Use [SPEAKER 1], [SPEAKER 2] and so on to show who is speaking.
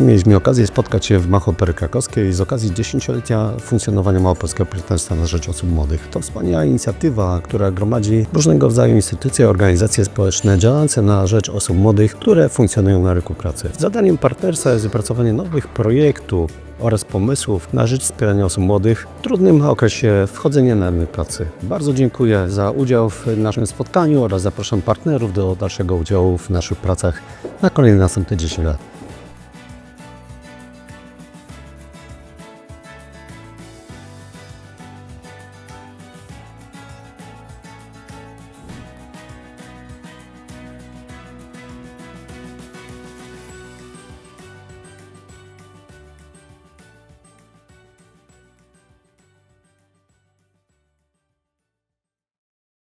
[SPEAKER 1] mieliśmy okazję spotkać się w Machopery Krakowskiej z okazji dziesięciolecia funkcjonowania Małopolskiego Partnerstwa na Rzecz Osób Młodych. To wspaniała inicjatywa, która gromadzi różnego rodzaju instytucje, organizacje społeczne działające na rzecz osób młodych, które funkcjonują na rynku pracy. Zadaniem partnerstwa jest wypracowanie nowych projektów oraz pomysłów na rzecz wspierania osób młodych w trudnym okresie wchodzenia na rynek pracy. Bardzo dziękuję za udział w naszym spotkaniu oraz zapraszam partnerów do dalszego udziału w naszych pracach na kolejne następne 10 lat.